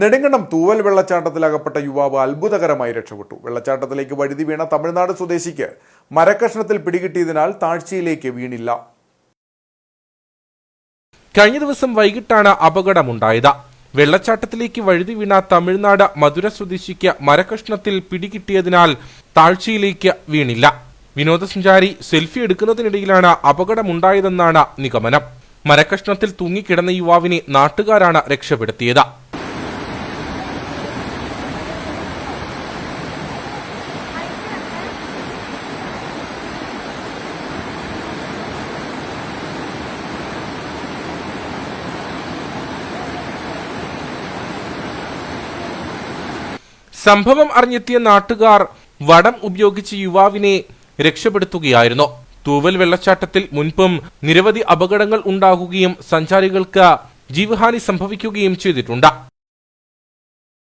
നെടുങ്കണ്ടം തൂവൽ വെള്ളച്ചാട്ടത്തിലകപ്പെട്ട യുവാവ് അത്ഭുതകരമായി രക്ഷപ്പെട്ടു. വെള്ളച്ചാട്ടത്തിലേക്ക് വഴുതി വീണ തമിഴ്നാട് സ്വദേശിക്ക് മരക്കഷ്ണത്തിൽ പിടികിട്ടിയതിനാൽ താഴ്ചയിലേക്ക് വീണില്ല. കഴിഞ്ഞ ദിവസം വൈകിട്ടാണ് അപകടമുണ്ടായത്. വെള്ളച്ചാട്ടത്തിലേക്ക് വഴുതി വീണ തമിഴ്നാട് മധുര സ്വദേശിക്ക് മരകഷ്ണത്തിൽ പിടികിട്ടിയതിനാൽ താഴ്ചയിലേക്ക് വീണില്ല. വിനോദസഞ്ചാരി സെൽഫി എടുക്കുന്നതിനിടയിലാണ് അപകടമുണ്ടായതെന്നാണ് നിഗമനം. മരകഷ്ണത്തിൽ തൂങ്ങിക്കിടന്ന യുവാവിനെ നാട്ടുകാരാണ് രക്ഷപ്പെടുത്തിയത്. സംഭവം അറിഞ്ഞെത്തിയ നാട്ടുകാർ വടം ഉപയോഗിച്ച് യുവാവിനെ രക്ഷപ്പെടുത്തുകയായിരുന്നു. തൂവൽ വെള്ളച്ചാട്ടത്തിൽ മുൻപും നിരവധി അപകടങ്ങൾ ഉണ്ടാകുകയും സഞ്ചാരികൾക്ക് ജീവഹാനി സംഭവിക്കുകയും ചെയ്തിട്ടുണ്ട്.